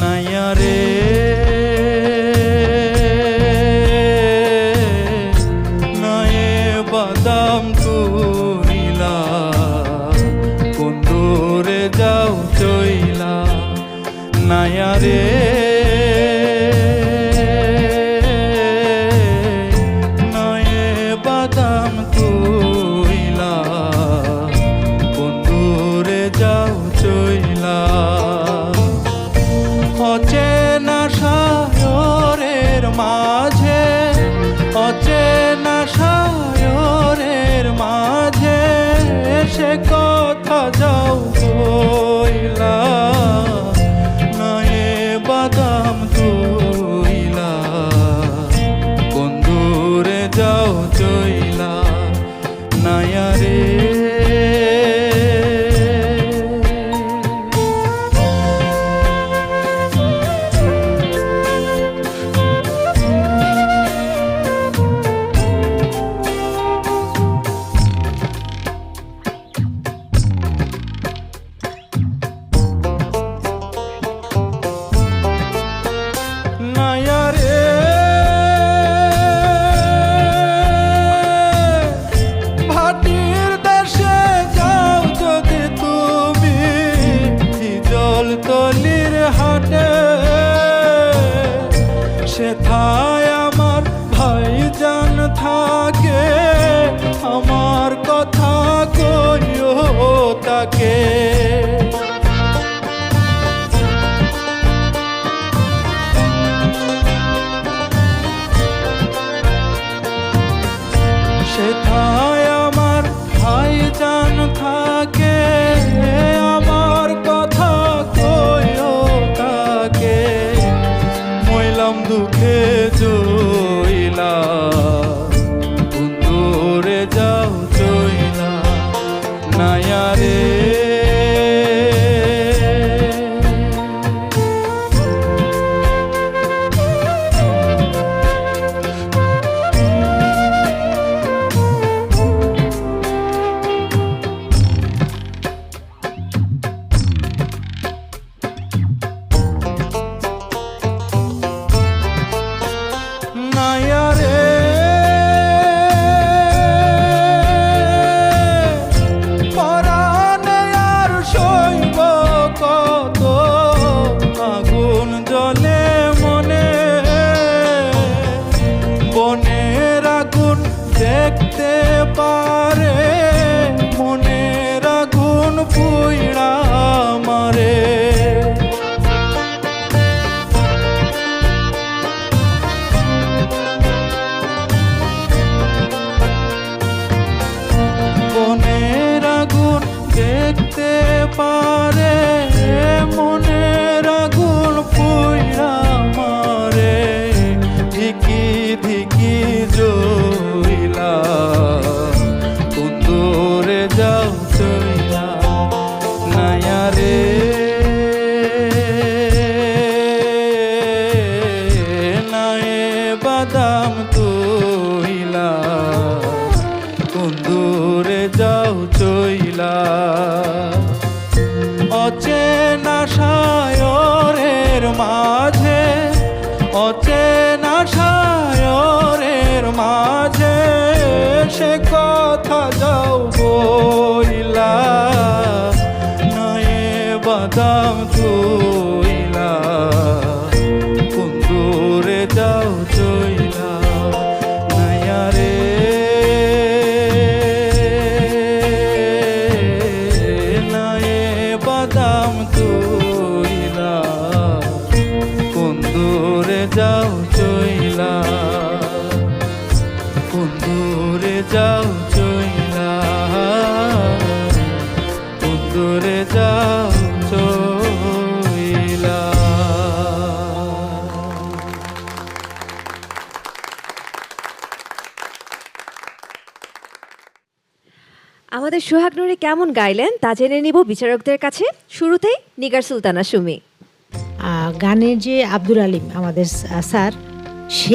নাইয়া রে। নয়ে বাদাম তুইলা কুন্দুরে যাও চইলা। নাইয়া রে। নায়া হাটে সেথায় আমার ভাইজান থাকে আমার কথা কইও তাকে। দেখতে পারে, মনের আগুন পুইরা মারে। ধিকি ধিকি জইলা কুন্দরে যাও চইলা, নায়া রে। নায়ে বাদাম তুইলা, কুন্দুরে যাও অচেনা সায়রের মাঝে অচেনা সায়রের মাঝে সে কথা যাও যাও চইলা। কুন্দুরে যাও চইলা। আমাদের সোহাগ নুরি কেমন গাইলেন তা জেনে নিব বিচারকদের কাছে। শুরুতেই নিগার সুলতানা সুমি। আহ, গানের যে আব্দুল আলিম আমাদের স্যার সে